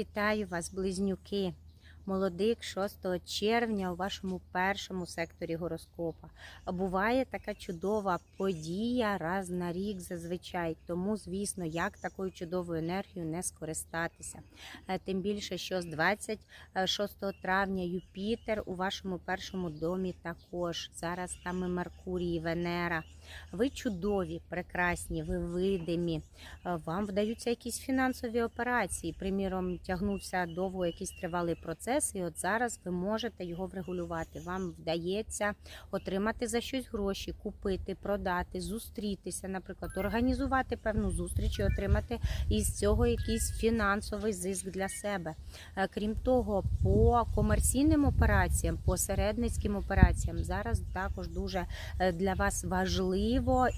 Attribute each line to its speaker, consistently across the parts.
Speaker 1: Вітаю вас, близнюки! Молодик 6 червня у вашому першому секторі гороскопа. Буває така чудова подія раз на рік зазвичай. Тому, звісно, як такою чудовою енергією не скористатися. Е, Тим більше, що з 26 травня Юпітер у вашому першому домі також. Зараз там і Меркурій, і Венера. Ви чудові, прекрасні, ви видимі. Е, Вам вдаються якісь фінансові операції. Приміром, тягнувся довго якийсь тривалий процес, і от зараз ви можете його врегулювати. Вам вдається отримати за щось гроші, купити, продати, зустрітися, наприклад, організувати певну зустріч і отримати із цього якийсь фінансовий зиск для себе. Е, Крім того, по комерційним операціям, по середницьким операціям зараз також дуже е, для вас важливо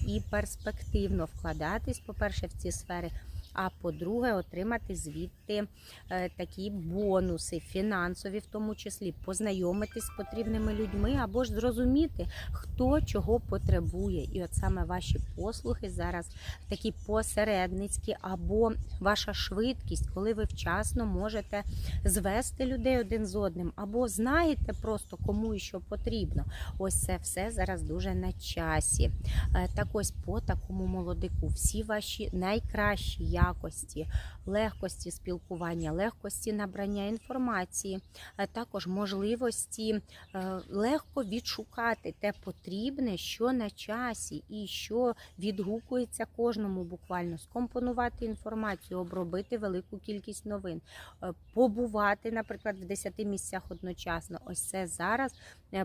Speaker 1: і перспективно вкладатись, по-перше, в ці сфери. А по-друге, отримати звідти е, такі бонуси, фінансові, в тому числі, познайомитись з потрібними людьми або ж зрозуміти, хто чого потребує. І от саме ваші послуги зараз такі посередницькі, або ваша швидкість, коли ви вчасно можете звести людей один з одним, або знаєте просто кому і що потрібно. Ось це все зараз дуже на часі. Е, Так ось по такому молодику всі ваші найкращі якості, легкості спілкування, легкості набрання інформації, а також можливості е, легко відшукати те потрібне, що на часі, і що відгукується кожному буквально скомпонувати інформацію, обробити велику кількість новин, е, побувати, наприклад, в 10 місцях одночасно. Ось це зараз е,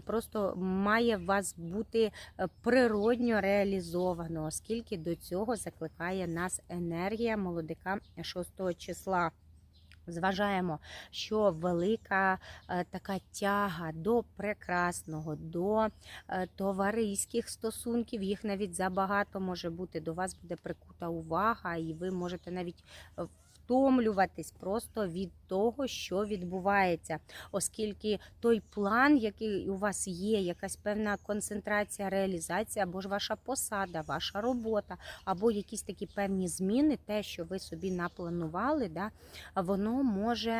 Speaker 1: просто має вас бути е, природньо реалізовано, оскільки до цього закликає нас енергія молодика 6 числа. Зважаємо, що велика е, така тяга до прекрасного, до е, товариських стосунків, їх навіть забагато може бути. До вас буде прикута увага, і ви можете навіть е, втомлюватись просто від того, що відбувається, оскільки той план, який у вас є, якась певна концентрація, реалізація, або ж ваша посада, ваша робота, або якісь такі певні зміни, те, що ви собі напланували, да, воно може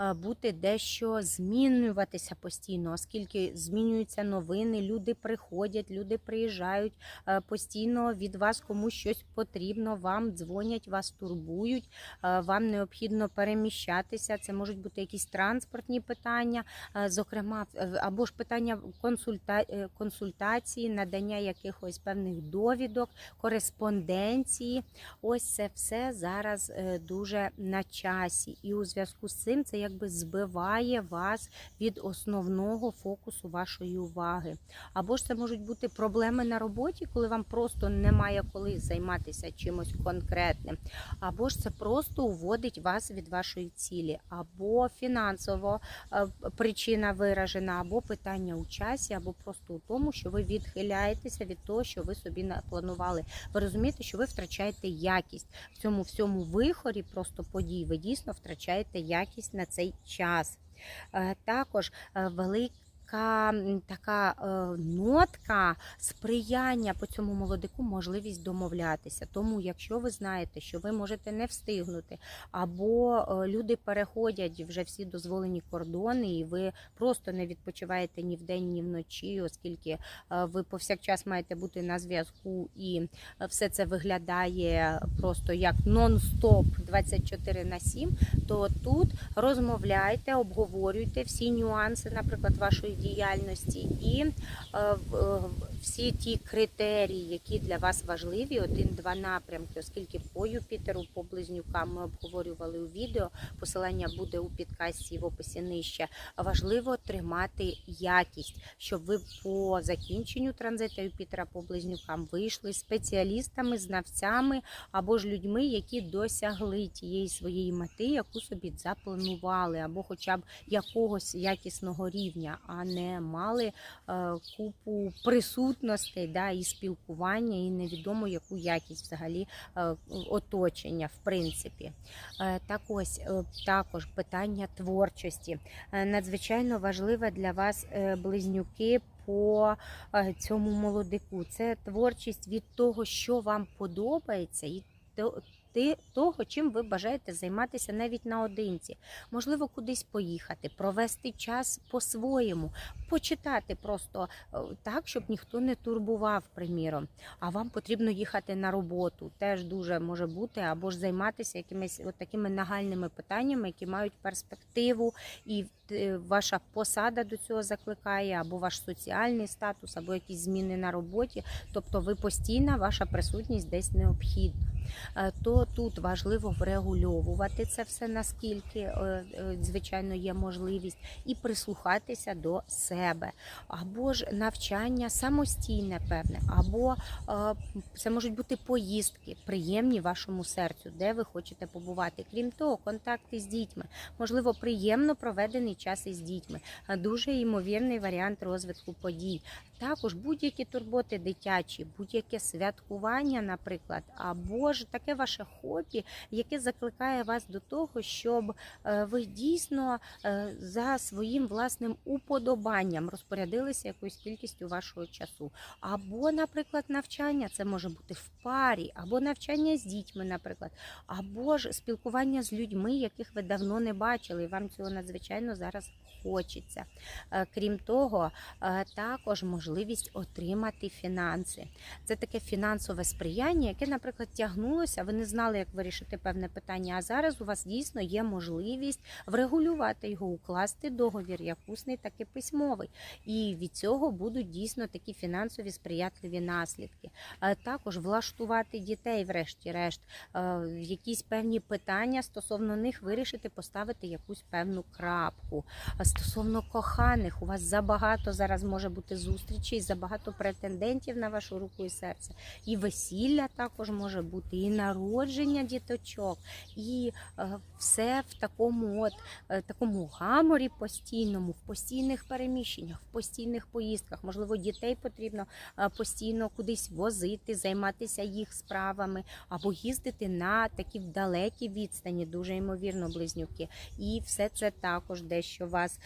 Speaker 1: е, бути дещо змінюватися постійно, оскільки змінюються новини, люди приходять, люди приїжджають е, постійно від вас комусь щось потрібно, вам дзвонять, вас турбують, е, вам необхідно переміщатися. Це можуть бути якісь транспортні питання, е, зокрема, або ж питання консульта... е, консультації, надання якихось певних довідок, кореспонденції. Ось це все зараз е, дуже на часі. І у зв'язку з цим це якби збиває вас від основного фокусу вашої уваги. Або ж це можуть бути проблеми на роботі, коли вам просто немає коли займатися чимось конкретним. Або ж це просто уводить вас від вашої цілі, або фінансово е, причина виражена, або питання у часі, або просто у тому, що ви відхиляєтеся від того, що ви собі напланували. Ви розумієте, що ви втрачаєте якість в цьому всьому вихорі просто подій. Ви дійсно втрачаєте якість на цей час. Е, Також е, м, така е, нотка сприяння по цьому молодику, можливість домовлятися. Тому, якщо ви знаєте, що ви можете не встигнути, або е, люди переходять вже всі дозволені кордони, і ви просто не відпочиваєте ні вдень, ні вночі, оскільки е, ви повсякчас маєте бути на зв'язку, і все це виглядає просто як нон-стоп 24 на 7, то тут розмовляйте, обговорюйте всі нюанси, наприклад, вашої діяльності і е, е, всі ті критерії, які для вас важливі, один-два напрямки, оскільки по Юпітеру, по близнюкам ми обговорювали у відео. Посилання буде у підкасті в описі нижче. Важливо тримати якість, щоб ви по закінченню транзиту Юпітера по близнюкам вийшли спеціалістами, знавцями або ж людьми, які досягли тієї своєї мети, яку собі запланували, або хоча б якогось якісного рівня, а не мали е, купу присутностей да, і спілкування, і невідомо яку якість взагалі е, оточення, в принципі. Е, Так ось також питання творчості. Надзвичайно важливе для вас близнюки по цьому молодику. Це творчість від того, що вам подобається, і того, чим ви бажаєте займатися навіть наодинці. Можливо, кудись поїхати, провести час по-своєму, почитати просто е, так, щоб ніхто не турбував, приміром. А вам потрібно їхати на роботу. Теж дуже може бути, або ж займатися якимись от такими нагальними питаннями, які мають перспективу, і е, ваша посада до цього закликає, або ваш соціальний статус, або якісь зміни на роботі. Тобто, ви постійна, ваша присутність десь необхідна. Е, То тут важливо врегульовувати це все наскільки е, е, звичайно є можливість, і прислухатися до себе, або ж навчання самостійне, певне, або це можуть бути поїздки, приємні вашому серцю, де ви хочете побувати. Крім того, контакти з дітьми, можливо, приємно проведений час із дітьми, дуже ймовірний варіант розвитку подій. Також будь-які турботи дитячі, будь-яке святкування, наприклад, або ж таке ваше хобі, яке закликає вас до того, щоб е, ви дійсно е, за своїм власним уподобанням розпорядилися якоюсь кількістю вашого часу. Або, наприклад, навчання це може бути в парі, або навчання з дітьми, наприклад, або ж спілкування з людьми, яких ви давно не бачили, і вам цього надзвичайно зараз хочеться. Е, Крім того, також можливість отримати фінанси. Це таке фінансове сприяння, яке, наприклад, тягнулося. Ви не знали, як вирішити певне питання. А зараз у вас дійсно є можливість врегулювати його, укласти договір, як усний, так і письмовий. І від цього будуть дійсно такі фінансові сприятливі наслідки. Е, Також влаштувати дітей, врешті-решт, е, якісь певні питання стосовно них вирішити, поставити якусь певну крапку. Стосовно коханих, у вас забагато зараз може бути зустрічей, забагато претендентів на вашу руку і серце. І весілля також може бути, і народження діточок, і е, все в такому от е, такому гаморі постійному, в постійних переміщеннях, в постійних поїздках. Можливо, дітей потрібно е, постійно кудись возити, займатися їх справами, або їздити на такі далекі відстані, дуже ймовірно, близнюки. І все це також дещо вас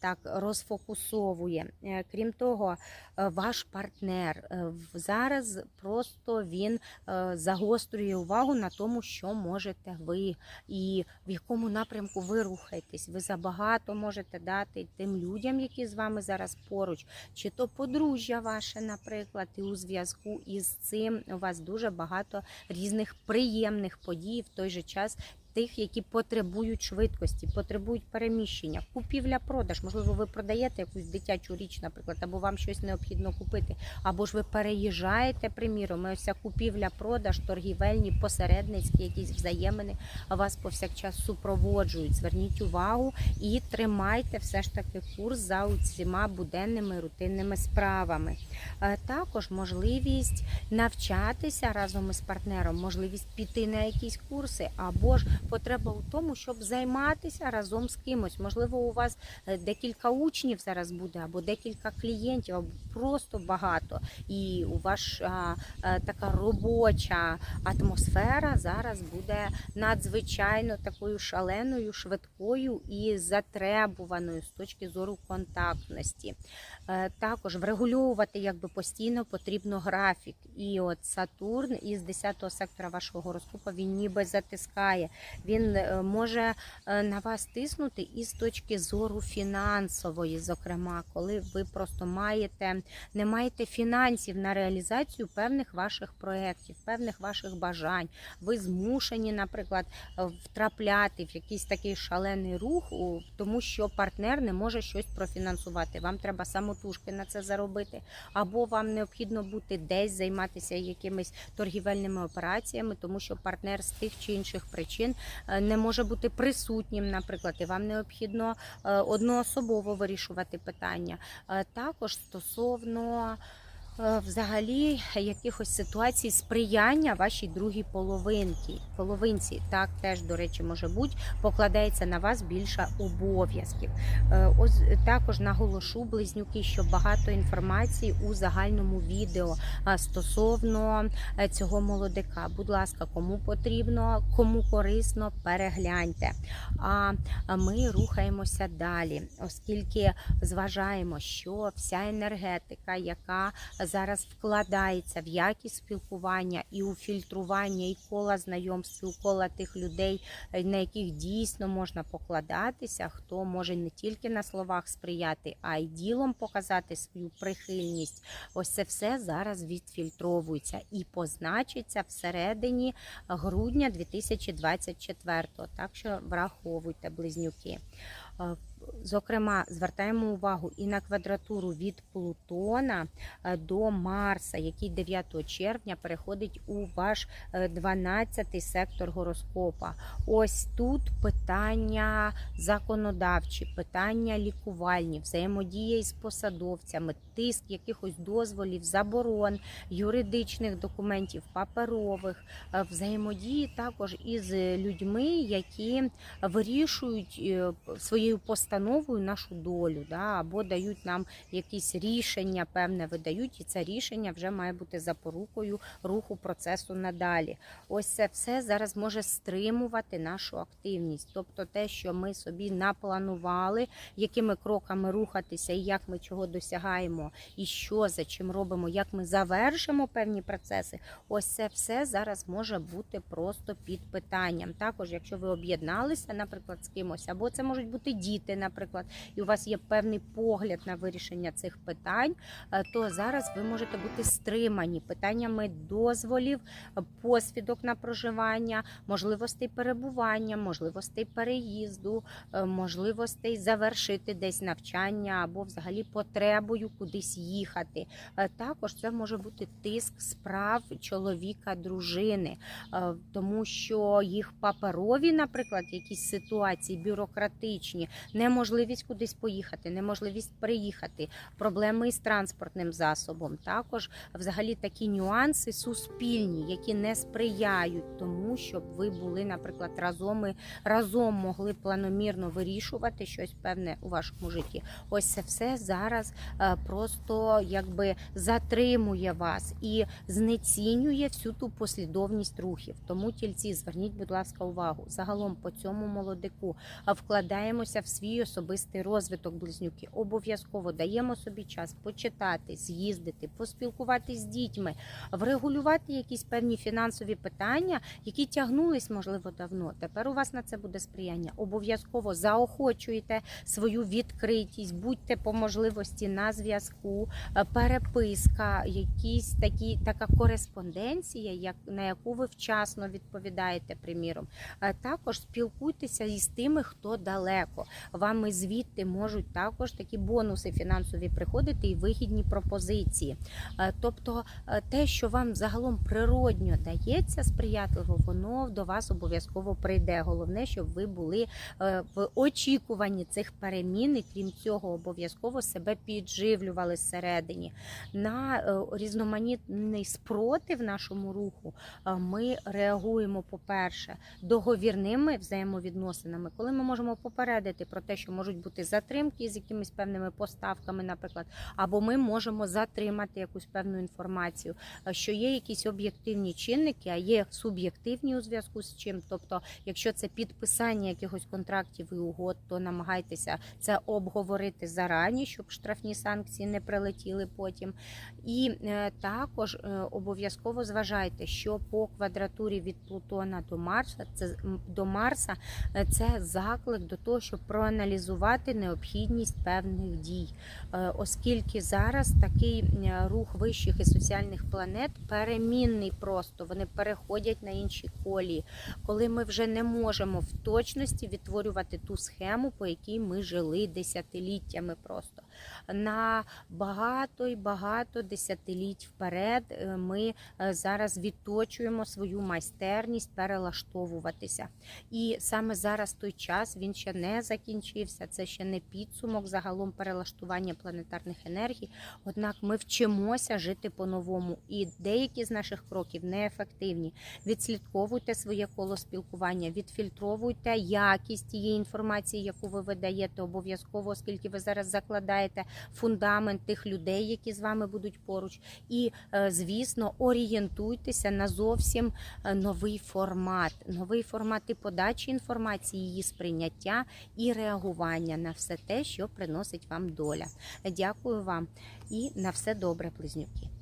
Speaker 1: так розфокусовує. Крім того, ваш партнер е, зараз просто він е, загострює увагу на тому, що можете ви, і в якому напрямку ви рухаєтесь. Ви забагато можете дати тим людям, які з вами зараз поруч, чи то подружжя ваше, наприклад, і у зв'язку із цим у вас дуже багато різних приємних подій в той же час. Тих, які потребують швидкості, потребують переміщення, купівля-продаж. Можливо, ви продаєте якусь дитячу річ, наприклад, або вам щось необхідно купити, або ж ви переїжджаєте, приміром, і ось купівля-продаж, торгівельні, посередницькі, якісь взаємини вас повсякчас супроводжують. Зверніть увагу і тримайте все ж таки курс за усіма буденними рутинними справами. Е, Також можливість навчатися разом із партнером, можливість піти на якісь курси, або ж потреба у тому, щоб займатися разом з кимось. Можливо, у вас е, декілька учнів зараз буде, або декілька клієнтів, або просто багато. І у ваша е, така робоча атмосфера зараз буде надзвичайно такою шаленою, швидкою і затребуваною з точки зору контактності. Е, Також врегульовувати якби постійно потрібно графік. І от Сатурн із 10-го сектора вашого гороскопа він ніби затискає. Він е, може е, на вас тиснути і з точки зору фінансової, зокрема, коли ви просто маєте не маєте фінансів на реалізацію певних ваших проєктів, певних ваших бажань. Ви змушені, наприклад, е, втрапляти в якийсь такий шалений рух, тому що партнер не може щось профінансувати. Вам треба самотужки на це заробити, або вам необхідно бути десь займатися якимись торгівельними операціями, тому що партнер з тих чи інших причин не може бути присутнім, наприклад, і вам необхідно е, одноособово вирішувати питання. Е, Також стосовно е, взагалі якихось ситуацій сприяння вашій другій половинці. половинці. Так теж, до речі, може бути, покладається на вас більше обов'язків. Е, Ось також наголошу близнюки, що багато інформації у загальному відео стосовно е, цього молодика. Будь ласка, кому потрібно, кому корисно, перегляньте. А ми рухаємося далі, оскільки зважаємо, що вся енергетика, яка зараз вкладається в якість спілкування і у фільтрування, і кола знайомств, і кола тих людей, е, на яких дійсно можна покладатися, хто може не тільки на словах сприяти, а й ділом показати свою прихильність. Ось це все зараз відфільтровується і позначиться всередині грудня 2024. Так що враховуйте близнюки. Е, Зокрема, звертаємо увагу і на квадратуру від Плутона е, до Марса, який 9 червня переходить у ваш 12-й сектор гороскопа. Ось тут питання законодавчі, питання лікувальні, взаємодія із посадовцями, тиск якихось дозволів, заборон, юридичних документів, паперових, е, взаємодії також із людьми, які вирішують е, своєю постановою нашу долю, да, або дають нам якісь рішення, певне видають, і це рішення вже має бути запорукою руху процесу надалі. Ось це все зараз може стримувати нашу активність, тобто те, що ми собі напланували, якими кроками рухатися, і як ми чого досягаємо, і що за чим робимо, як ми завершимо певні процеси. Ось це все зараз може бути просто під питанням. Також, якщо ви об'єдналися, наприклад, з кимось, або це можуть бути діти, наприклад, і у вас є певний погляд на вирішення цих питань, е, то зараз ви можете бути стримані питаннями дозволів, посвідок на проживання, можливостей перебування, можливостей переїзду, е, можливостей завершити десь навчання або взагалі потребою кудись їхати. Е, Також це може бути тиск справ чоловіка, дружини, тому що їх паперові, наприклад, якісь ситуації бюрократичні, неможливість кудись поїхати, неможливість приїхати, проблеми із транспортним засобом. Також взагалі такі нюанси суспільні, які не сприяють тому, щоб ви були, наприклад, разом і разом могли планомірно вирішувати щось певне у вашому житті. Ось це все зараз е, просто якби затримує вас і знецінює всю ту послідовність рухів. Тому тільці, зверніть, будь ласка, увагу. Загалом по цьому молодику вкладаємося в свій особистий розвиток близнюки. Обов'язково даємо собі час почитати, з'їздити, поспілкуватись з дітьми, врегулювати якісь певні фінансові питання, які тягнулись, можливо, давно. Тепер у вас на це буде сприяння. Обов'язково заохочуйте свою відкритість, будьте по можливості на зв'язку, е, переписка, якісь такі така кореспонденція, як на яку ви вчасно відповідаєте, приміром. Е, Також спілкуйтеся із тими, хто далеко. Вам і звідти можуть також такі бонуси фінансові приходити і вигідні пропозиції. Е, Тобто е, те, що вам загалом природньо дається сприятливо, воно до вас обов'язково прийде. Головне, щоб ви були е, в очікуванні цих перемін, і крім цього, обов'язково себе підживлювали зсередині. На різноманітний спротив нашому руху ми реагуємо, по-перше, договірними взаємовідносинами, коли ми можемо попередити про те, що можуть бути затримки з якимись певними поставками, наприклад, або ми можемо затримати якусь певну інформацію, е, що є якісь об'єктивні чинники, а є суб'єктивні у зв'язку з чим. Тобто, якщо це підписання якихось контрактів і угод, то намагайтеся це обговорити зарані, щоб штрафні санкції не прилетіли потім. І е, також е, обов'язково зважайте, що по квадратурі від Плутона до Марса, це до Марса, це заклик до того, щоб проаналізувати необхідність певних дій, Е, оскільки зараз такий рух вищих і соціальних планет перемінний просто вони переходять на інші колії, коли ми вже не можемо в точності відтворювати ту схему, по якій ми жили десятиліттями просто на багато і багато десятиліть вперед. е, Ми е, зараз відточуємо свою майстерність перелаштовуватися. І саме зараз той час він ще не закінчився. Це ще не підсумок загалом перелаштування планетарних енергій. Однак ми вчимося жити по-новому, і деякі з наших кроків неефективні. Відслідковуйте своє коло спілкування, відфільтровуйте якість тієї інформації, яку ви видаєте обов'язково, оскільки ви зараз закладаєте будуєте фундамент тих людей, які з вами будуть поруч. І, е, звісно, орієнтуйтеся на зовсім е, новий формат, новий формат і подачі інформації, її сприйняття і реагування на все те, що приносить вам доля. Дякую вам і на все добре, близнюки.